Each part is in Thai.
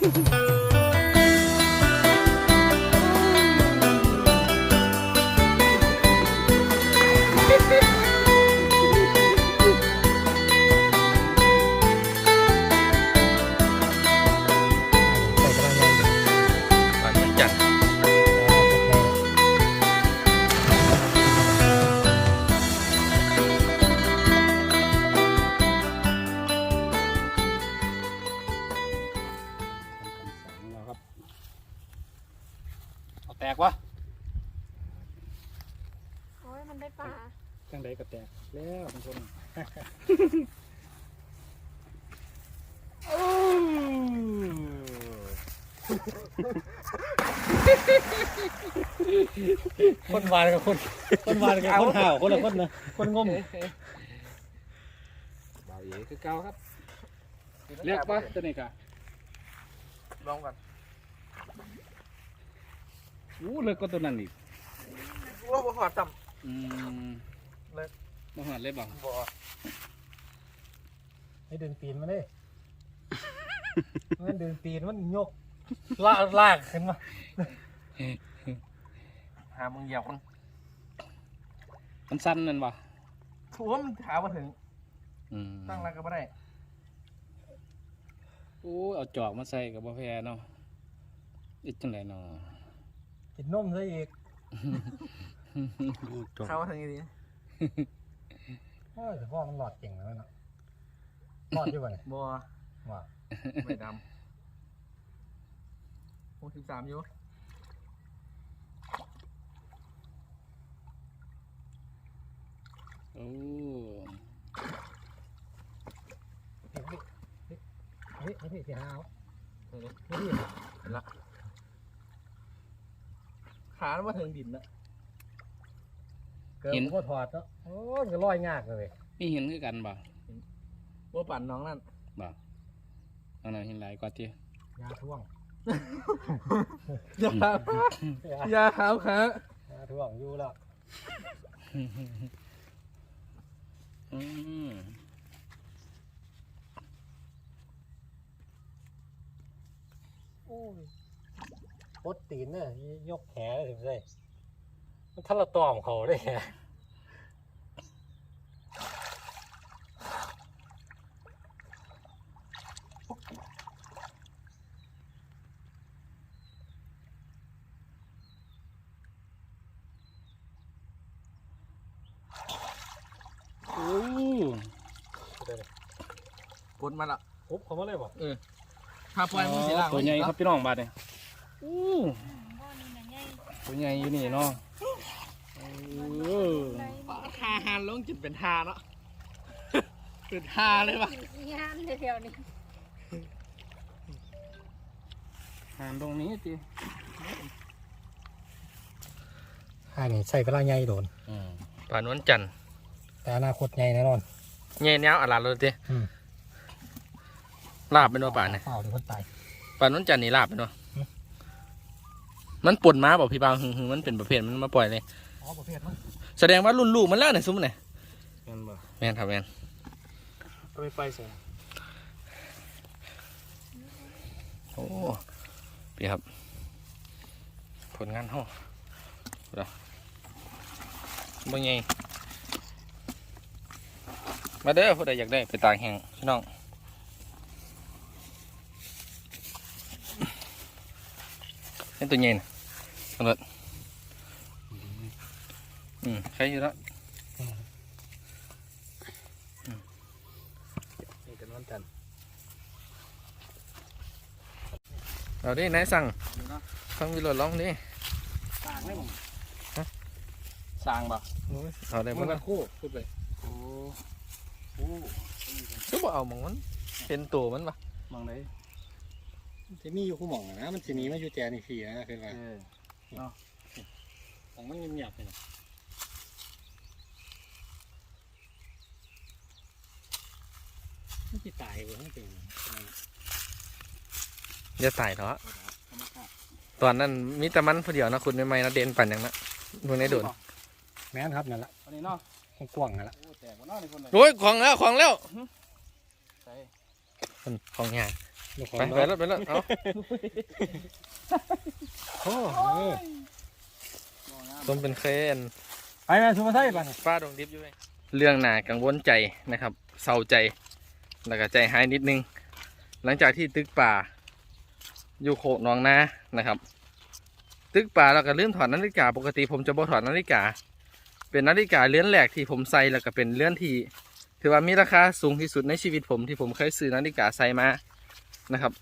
Hello. แตกวะโอ้ยมันได้ปลาจังใดก็แตกแล้วบางคนโอ้คนหวานกับคนคนหวานกับคนห่าวคนละคนนะคนงมบ่าวเอ๋คือเก่าครับเรียกปะตัวนี้กะลองก่อน อู้เลิกก็ตัวนั้นอีกว่าบ่หอดต่อืมเลิกมาหาเลยบังำบ่ให้ดึงตีนมาเลยมันดึงตีนมันยกลากลากขึ้นมาหามึงเหยียบมันมันสั้นนั่นวะถือว่ามันหามาถึงอืมตั้งรักก็ไม่ได้อู้เอาจอกมาใส่กับบ่แพ้เนาะอีกจังไดเนาะ กินนมซะอีกเข้ามาถึงอีดีโอ้ยแต่พ่อมันหลอดเก่งแล้วเนาะหลอดอยู่ป่ะเนี่ยบ่ว่าไม่ดำหกสิบสามอยู่โอ้เฮ้ยเฮ้ยเฮ้ยเสียหาวเห็นไหมเฮ้ยเห็นละ ขามันมาถึงดินละเกิดมันก็ถอดเนาะโอ้ยก็ลอยยากเลยมีเห็นคือกันบ่ว่าปั่นน้องนั่นบ่อันนั้นเห็นหลายกว่าที่ยาท่วงอย่าอย่าขาวขายาท่วงอยู่แล้วอืมโอ้ย ปดตีนเนี่ยยกแขนเลยถึงใส่มันทันละตอมเขาได้ไงโอ้กดมาละปุ๊บเขามาเลยบ่ถ้าปล่อยมึงสิล่างตัวใหญ่ครับพี่น้องบาดเนี่ย อ้บ่อนี่นะใหญ่ตัวใหญ่อยู่นี่เนาะเออไรทาหันลงจุดเป็นทาเนาะเป็นทาเลยปะงานเดียวๆนี่หานตรงนี้จีอันนี้ใส่กระลาใหญ่โดนอืมป่านวันจันทร์แต่อนาคตใหญ่แน่นอนเงี้ยแนวอะไรเลยทีอืมลาบเป็นว่าป่านเนี่ยเปล่าเดี๋ยวคนตายป่านวันจันทร์นี่ลาบเป็นว่าอื มมันปนมาบอกพี่บางหึงหึงมันเป็นประเภทมันมาปล่อยเลย อ๋อประเภทมันแสดงว่ารุ่นลูกมันแล้วเนี่ยซุ้มเนี่ยแม่นบ่แม่นครับแม่นก็ไม่ไปสิโอ้พี่ครับ ผลงานห้องดูบ่ไงมาเด้อผู้ใดอยากได้ไปตากแห้งพี่น้องนี่ตัวเย็นตำรวจอืมใครอยู่แล้วนี่กันวันจันทร์เอาดินายสั่งนี่เนาะฟังวิโรจน์ร้องดิสร้างได้บ่ฮะสร้างบ่เอาได้มับ่นล่ะละคู่พูดไปโอ้โอ้ก็บ่เอาหมองมันเป็นตัวมันปะมองไหนที่มีอยู่คู่หม่องนะมันสีนี้มาอยู่แจนี่พี่นะคือว่า เออของมันเงียบๆไปนะมันจะตายเว้ยมันเป็นอย่าตายเถอะตอนนั้นมีแต่มันผู้เดียวนะคุณใหม่ๆนะเด่นปั่นอย่างนั้นพวกนี้โดนแม่นครับนั่นแหละอันนี้เนาะกว้างๆนั่นแหละโอ้แตกบ่เนาะนี่คนน่ะโอ้ยของแล้วของแล้วใส่คนของใหญ่ลูกขอไปงไปแล้วไปแล้วเอาโอ้นี่ต้มเป็นเคนไปแม่ชูมาใส่ป่ะฟ้าดงดิบอยู่ไหมเรื่องหนากังวลใจนะครับเศร้าใจแล้วก็ใจหายนิดนึง หลังจากที่ตึกป่า อยู่โคกหนองนานะครับ ตึกป่าเราก็ลืมถอดนาฬิกา ปกติผมจะบ่ถอดนาฬิกา เป็นนาฬิกาเลื่อนแรกที่ผมใส่แล้วก็เป็นเลื่อนที่ ถือว่ามีราคาสูงที่สุดในชีวิตผมที่ผมเคยซื้อนาฬิกาใส่มานะครับ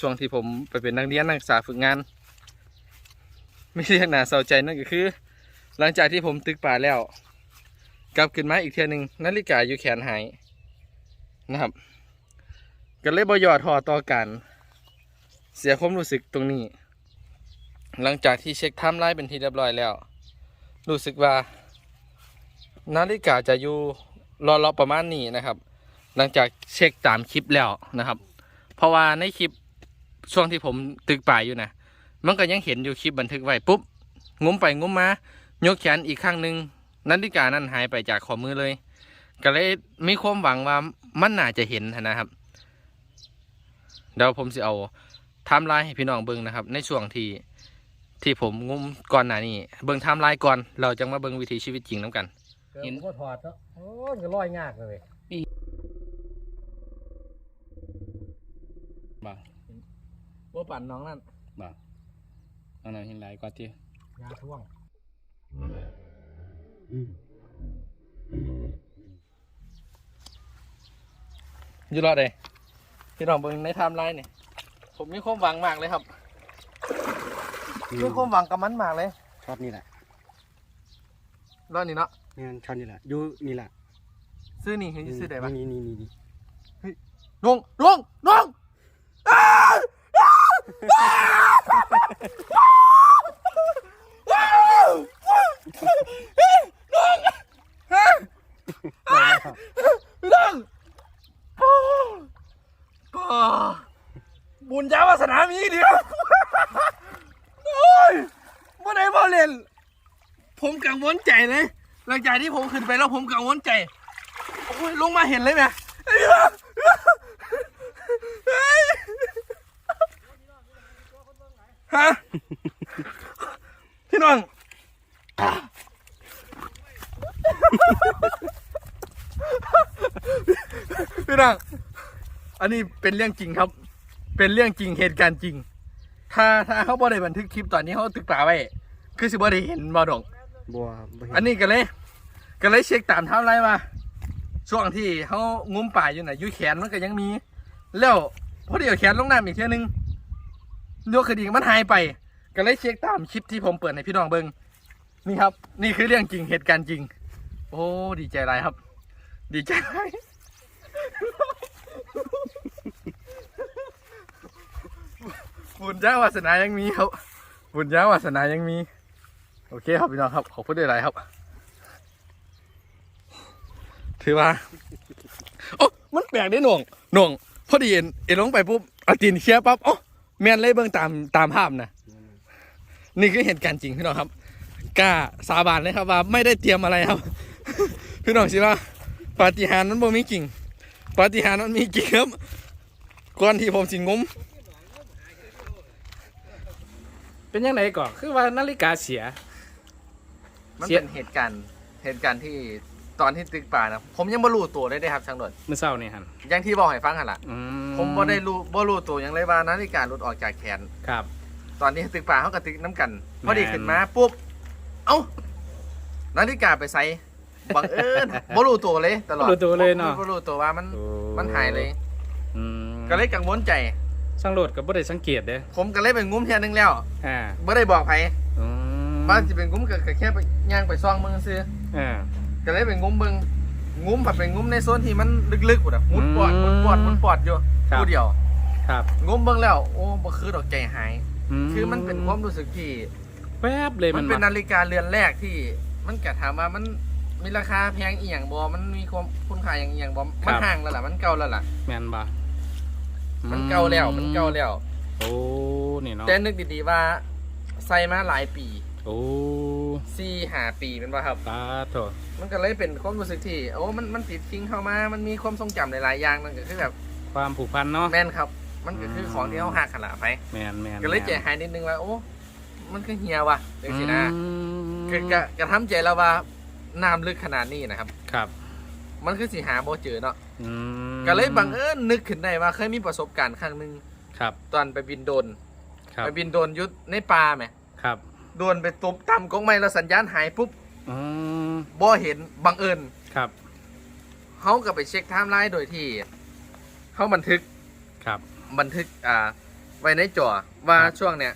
ช่วงที่ผมไปเป็นนักเรียนนักศึกษาฝึกงาน ไม่ใช่หนาเศร้าใจนั่นก็คือ หลังจากที่ผมตึกป่าแล้ว กลับขึ้นมาอีกเทียหนึ่งนาฬิกาอยู่แขนหายนะครับ ก็เลยบอยอดทอต่อกัน เสียความรู้สึกตรงนี้ หลังจากที่เช็คไทม์ไลน์เป็นที่เรียบร้อยแล้ว รู้สึกว่า นาฬิกาจะอยู่รอๆประมาณนี้นะครับ หลังจากเช็คตามคลิปแล้วนะครับ เพราะว่าในคลิปช่วงที่ผมตึกป่าอยู่นะ มันก็ยังเห็นอยู่คลิปบันทึกไว้ปุ๊บงุ้มไปงุ้มมายกแขนอีกข้างหนึ่งนาฬิกานั้นหายไปจากข้อมือเลย ก็เลยมีความหวังว่ามันน่าจะเห็นนะครับเดี๋ยวผมจะเอาไทม์ไลน์ให้พี่น้องเบิ่งนะครับ ในช่วงที่ที่ผมงุมก่อนหน้านี้เบิ่งไทม์ไลน์ก่อน เราจะมาเบิ่งวิถีชีวิตจริงน้ำกันเห็นก็ถอดเนาะโอ้ยก็ลอยยากเลยบ่าว่าปั่นน้องนั่นบ่า อันนั้นเห็นหลายกว่าที่ยาท่วงอยู่รอดเลยพี่น้องเบิ่งในไทม์ไลน์เนี่ยผมมีความหวังมากเลยครับมีความหวังกับมันมากเลยช็อตนี่แหละรอดนี่เนาะนี่นช็อตนี่แหละอยู่นี่แหละซื้อนี่เห็นซื้อได้ปะนี่นี่นี่นี่ลงลงลงลง บุญเจ้าวาสนามีเดียวโอ้ยเมื่อไหร่พอเล่น ผมกังวลใจเลย หลังจากที่ผมขึ้นไปแล้วผมกังวลใจ โอ้ยลงมาเห็นเลยไหม ฮะพี่น้องพี่น้องอันนี้เป็นเรื่องจริงครับ เป็นเรื่องจริงเหตุการณ์จริง ถ้าถ้าเขาบ่ได้บันทึกคลิปตอนนี้เขาตึกตาไว้ คือสิบ่ได้เห็นบ่ดอกบัวบ่เห็นอันนี้ก็เลยก็เลยเช็คตามไทม์ไลน์มาช่วงที่เขางุ้มป่าอยู่น่ะอยุแขนมันก็ยังมี แล้วพอดีเอาแขนลงน้ำอีกเทียนึง ยกคดีมันหายไป ก็เลยเช็คตามคลิปที่ผมเปิดให้พี่น้องเบิงนี่ครับ นี่คือเรื่องจริงเหตุการณ์จริง โอ้ดีใจไรครับ ดีใจไรบุญเจ้าวาสนายังมีครับ บุญเจ้าวาสนายังมี โอเคครับพี่น้องครับขอบคุณด้วยไรครับ ถือว่าโอ้มันแปลกได้หน่วงหน่วงพอดีเอ็นเอ็นลงไปปุ๊บเอาตีนเคลียร์ปั๊บโอ้ แมนเลยเบิ่งตามตามภาพนะนี่คือเหตุการณ์จริงพี่น้องครับกล้าสาบานเลยครับว่าไม่ได้เตรียมอะไรครับ พี่น้องสิว่าปาฏิหาริย์นั้นบ่มีจริงปาฏิหาริย์นั้นมีจริงครับก่อนที่ผมสิงมเป็นยังไงก่อนคือว่านาฬิกาเสีย มันเสียเป็นเหตุการณ์เหตุการณ์ที่ ตอนที่ตึกป่านะผมยังไม่รู้ตัวเลยได้ครับช่างด่วนเมื่อเช้านี่ฮันอยังที่บอกให้ฟังหันละอืผมบ่ได้รู้บ่รู้ตัวหยังเลยว่านาฬิกาหลุดออกจากแขน ครับ ตอนนี้ตึกป่าเขากับตึกน้ำกันแม่นพอดีขึ้นมาปุ๊บ เอ้านาฬิกาไปใส่บังเอิญบ่รู้ตัวเลย ตลอดรู้ตัวเลยเนาะ บ่รู้ตัวว่ามันโอ้มันหายเลย อืมก็เลยกังวลใจ ช่างโหลดกับบ่ได้สังเกตเด้อผมก็เลยไปงุ้มเทียนึงแล้วอ่าบ่ได้บอกไผอืมว่าสิเป็นงุ้มก็ก็แค่ไปย่างไปซ่องมึงซื้ออ่า ก็เลยไปงุ้มมึงงุ้มผัดไปงุ้มในโซนที่มันลึกๆพุ่นน่ะมุดปอดมุดปอดมุดปอดอยู่ครับ ผู้เดียวครับงุ้มเบิ่งแล้วโอ้บ่คือดอกใจหาย คือมันเป็นความรู้สึกที่ แวบเลยมัมันนเป็นมา นาฬิกาเรือนแรกที่ มันกะถามว่ามันมีราคาแพงอีหยังบ่มันมีความคุณค่าอย่างอีหยังบ่มันห่างแล้วล่ะมันเก่าแล้วล่ะ แมนบ่มันเก่าแล้วมันเก่าแล้ว โอ้นี่เนาะแต่นึกดีๆว่าใส่มาหลายปี โอ้ สี่ห้าปีเป็นว่าครับ ตาโถมันก็เลยเป็นความรู้สึกที่โอ้มันมันติดทิ้งเข้ามา มันมีความทรงจำหลายๆอย่างนั่นก็คือแบบความผูกพันเนาะแม่นครับ มันก็คือของที่เขาหักขนาดไปแมนแมนก็เลยใจแม่นหายนิดนึงว่าโอ้ มันคือเฮียว่ะจังสินะอืมคือกะกระทำใจแล้วว่าน้ำลึกขนาดนี้นะครับ ครับ มันคือสิหาบ่เจอเนาะอืมก็เลยบังเอิญนึกขึ้นได้ว่าเคยมีประสบการณ์ครั้งหนึ่งครับ ตอนไปบินโดรนครับไปบินโดรนอยุดในป่าไหมครับ โดรนไปตบต่ำกงไม้แล้วสัญญาณหายปุ๊บอืมบ่เห็นบังเอิญครับเขาก็ไปเช็คไทม์ไลน์โดยที่เขาบันทึกครับ บันทึกอ่าไว้ในจอว่าครับ ช่วงเนี้ย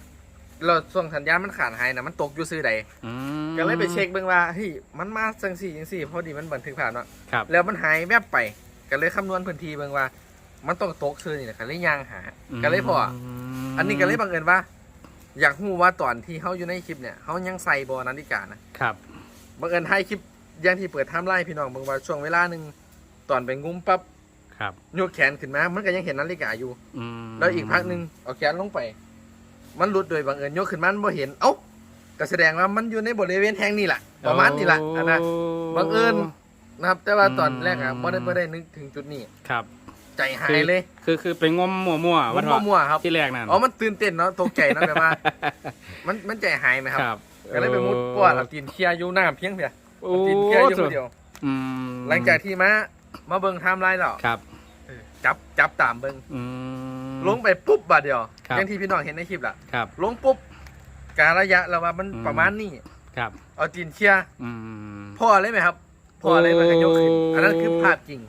เราช่วงสัญญาณมันขาดหายนะมันตกอยู่ซื้อใดอืมก็เลยไปเช็คเบิ่งว่าเฮ้ยมันมาจังสี่จังสี่พอดีมันบันทึกผ่านเนาะครับแล้วมันหายแวบไปก็เลยคำนวณพื้นที่เบิ่งว่า มันต้องตกซื้อนี่แหละก็เลยย่างหา ก็เลยพอออันนี้ก็เลยบังเอิญว่า อยากรู้ว่าตอนที่เขาอยู่ในคลิปเนี่ยเขายังใส่บอนาฬิกานะครับบังเอิญให้คลิปอย่างที่เปิดไทม์ไลน์พี่น้องเบิ่งว่าช่วงเวลาหนึ่งตอนไปงุ้มปั๊บครับยกแขนขึ้นมา มันก็ยังเห็นนาฬิกาอยู่อืมแล้วอีกพักหนึ่งเอาแขนลงไป มันหลุดโดยบังเอิญยกขึ้นมามันบ่เห็นเอ้าก็แสดงว่ามันอยู่ในบริเวณแห่งนี้แหละประมาณนี้แหละอันนะบังเอิญ นะครับแต่ว่าตอนแรกอะอืมไม่ได้ไม่ได้นึกถึงจุดนี้ ครับ ใจหายเลย คือคือไปงมมั่วๆมัว่านเถอะมั่วๆครับที่แรกนั่นอ๋อมันตื่นเต้นเนาะตกใจเนาะแบบว่า มันมันใจหายไหมครับครับก็เลยไปมุดปวดเอาตีนเคลียร์อยู่หน้าเพียงเพียโอ้ตีนเคลียร์อยู่คนเดียวอืมหลังจากที่มามาเบิ่งไทม์ไลน์แล้วครับเออจับจับตามเบิ่งอืมลงไปปุ๊บบาดเดียวครับอย่างที่พี่น้องเห็นในคลิปล่ะครับลงปุ๊บการระยะเราว่ามันอืมประมาณนี้ครับ เอาตีนเคลียร์อืมพ่อเลยไหมครับพ่อเลยมันก็ยกขึ้นโอ้อันนั้นคือภาพจริง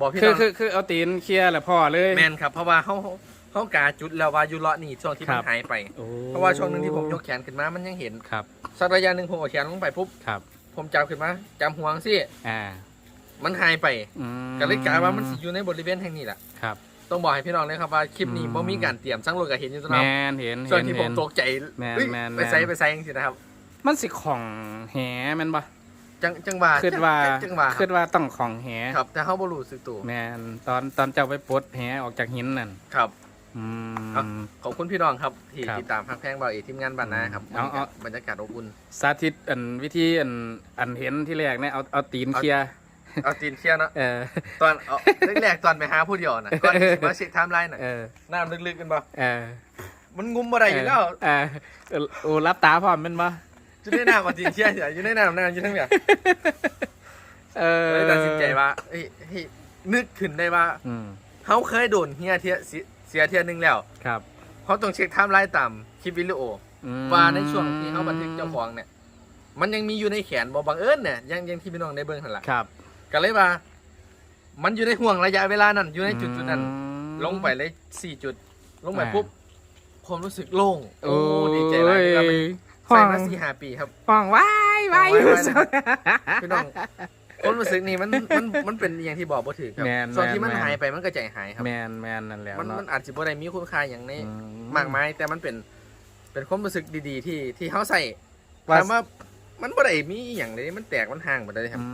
บอกพี่คือน้องคือคือเอาตีนเคลียร์แหละพ่อเลย แมนครับเพราะว่าเขาเขากาจุดแล้วว่าอยุเลาะนี่ช่วงที่มัครันบหายไป โอ้เพราะว่าช่วงหนึงที่ผมยกแขนขึ้นมามันยังเห็นครับสักระยะหนึ่งผมเอาแขนลงไปปุ๊บครับ ผมจับขึ้นมาจำห่วงสิอ่ามันหายไปอืมก็เลยกลายว่ามันสิอยู่ในบริเวณแห่งนี้แหละครับ ต้องบอกให้พี่น้องเลยครับว่าคลิปนี้อืม บ่มีการเตรียมสร้างโลกกับเห็นอยู่ตลแมอดนเห็นส่วนเห็นที่ผมเห็นตกใจแมนเฮ้ยแมนไปแมนใส่ไปใส่ยังสินะครับ มันสิของแหแมันปะ จังจังหวะคิดว่าจังหวะคคิรับดว่าต้องของแหครับ แต่เขาบ่รู้สึกตัวแมนตอนตอนเจ้าไปปลดแหออกจากหินนั่นครับอืเอามขอบคุณพี่น้องครับที่ครับติดตามพักแพงเบาเอกทีมงานบ้านนาครับเอาเอา บรรยากาศอบอุ่น สาธิตอันวิธีอันอันเห็นที่แรกเนี่ยเอาเอาตีนเคลียร์เอาตีนเคลียร์เนาะเออ ตอนเอาแรกๆตอนไปหาผู้เดียวนะก่อนที่สิมาเช็คไทม์ไลน์น่ะเออน้ำลึกๆกันบ่เออมันงุมบ่ได้อยู่แล้ว เออเออโอ้รับตาพร้อมแมันปะ อยู่ในน้ำเอาตีนเคลียร์เฉยอยู่ในน้ำน้ำอยู่ทั้งเบียเออเลยตัดสินใจว่าเฮ้ยเฮ้ยนึกขึ้นได้ว่าอืมเขาเคยโดนเฮียเทียเสียเสียเทียหนึงแล้วครับเขาต้องเช็คไทม์ไลน์ตามคลิปวิดีโออืมว่าในช่วงที่เขาบันทึกเจ้าของเนี่ย มันยังมีอยู่ในแขนบ่บังเอิญเนี่ยยังยังที่พี่น้องได้เบิ่งหันหลังครับก็เลยว่า มันอยู่ในห่วงระยะเวลานั้น อยู่ในจุดจุดนั้นอืมลงไปเลยสี่จุด ลงไปอ่าปุ๊บ ผมรู้สึกโล่งโอ้ดีใจมากที่ว่ามัน ห้อใส่ง มาสี่ห้าปีครับห้องว้ายว้ายห้องว้ายว้ายพี่น้องความรู้สึกนี่มันมันมันเป็นอย่างที่บอกบ่ถือครับแม่นส่วนที่มันแม่น หายไปมันก็ใจหายครับแมนแมนนั่นแหล้วมันเนาะมันอาจจะบ่ได้มีคุณค่าอย่างนี้อืมากมายแต่มันเป็น เป็นความรู้สึกดีๆ ที่ที่เขาใส่ว่าถามว่ามันบ่ได้มีอย่างเลยมันแตกมันห่างหมดเลยครับอื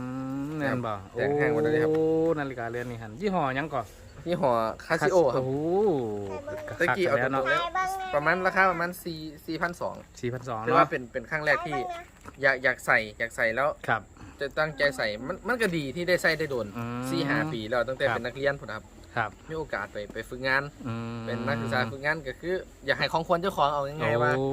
มนั่นบ่แสงแห้งหมดเลยครับโอ้นาฬิกาเรือนนี่หันยี่ห้อหยังก่อน ยี่ห้อคาซิโอครับ โอ้โหตะกี้เอาคัตรแล้วงเนาะๆแล้วประมาณราคาประมาณสี่สี่พันสองสี่พันสองถือว่าเนาะเป็นเป็นครั้งแรกที่ อยากอยากใส่อยากใส่แล้ว ครับ จะตั้งใจใส่มันมันก็ดีที่ได้ใส่ได้โดนอืมสี่ห้าปีแล้วตั้งแต่ครับ เป็นนักเรียนพุ่นครับครับมีโอกาสไปไปฝึกงาน อืมเป็นนักศึกษาฝึกงานก็คือ อยากให้ของควรเจ้าของเอาง่ายๆว่า โอ้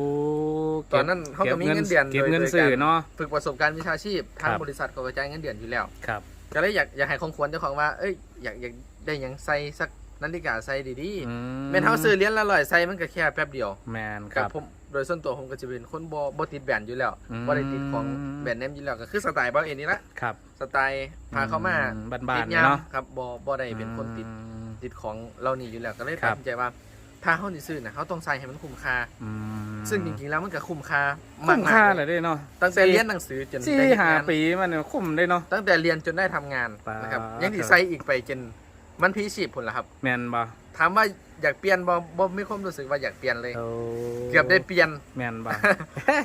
ตอนนั้นเขาก็มีเงินเดือนเก็บโดยเงินโดยซื้อการเนาะ ฝึกประสบการณ์วิชาชีพทางครับ บริษัทเขากระจายเงินเดือนอยู่แล้ว ครับ ก็เลยอยากอยากให้ของควรเจ้าของว่า เอ้ยอยากอยาก ได้หยังใส่สักนาฬิกาใส่ดีอืๆแม่นเฮาซื้อเหรียญละร้อยใส่มันก็แค่แป๊บเดียวแมนคกับรับ ผมโดยส่วนตัวผมก็จะเป็นคนบ่บ่ติดแบรนด์อยู่แล้วอืม บ่ได้ติดของแบรนด์เนมอยู่แล้วก็คือสไตล์เบาเอ็นนี่ละครับสไตล์พาเข้ามาอืบ้าตินดๆยามเนาะครับบ่บ่ได้เป็นคนติด อืม ติดของเรานี่อยู่แล้วก็เลยครัตัดบ สินใจว่า ถ้าเฮาสิซื้อน่ะเฮาต้องใส่ให้มันคุ้มค่า อืมซึ่งจริงๆแล้วมันก็คุ้มค่าคุ้มมากๆค่าเลเลยยเด้เนาะตั้งแต่เรียนหนังสือจนสี่ได้เฮ็ดหางานปีมันเนี่ยคุ้มได้เนาะ ตั้งแต่เรียนจนได้ทำงานปาดนะครับยังที่ใส่อีกไปจน มันพีชีพผลละครับ แมนบ่ถามว่าอยากเปลี่ยนบ่บ่มีความรู้สึกว่าอยากเปลี่ยนเลยโอ้เกือบได้เปลี่ยน แมนบ่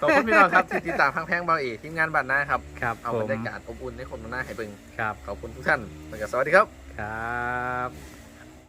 ขอบคุณพี่น้องครับที่ติดตามพังแพงเบาเอกทีมงานบ้านนาครับ ครับเอาผบรมรยากาศอบอุ่นให้คนมาหน้าให้เบิ่งครับ ขอบคุณทุกท่านแล้วก็สวัสดีครับ ครับ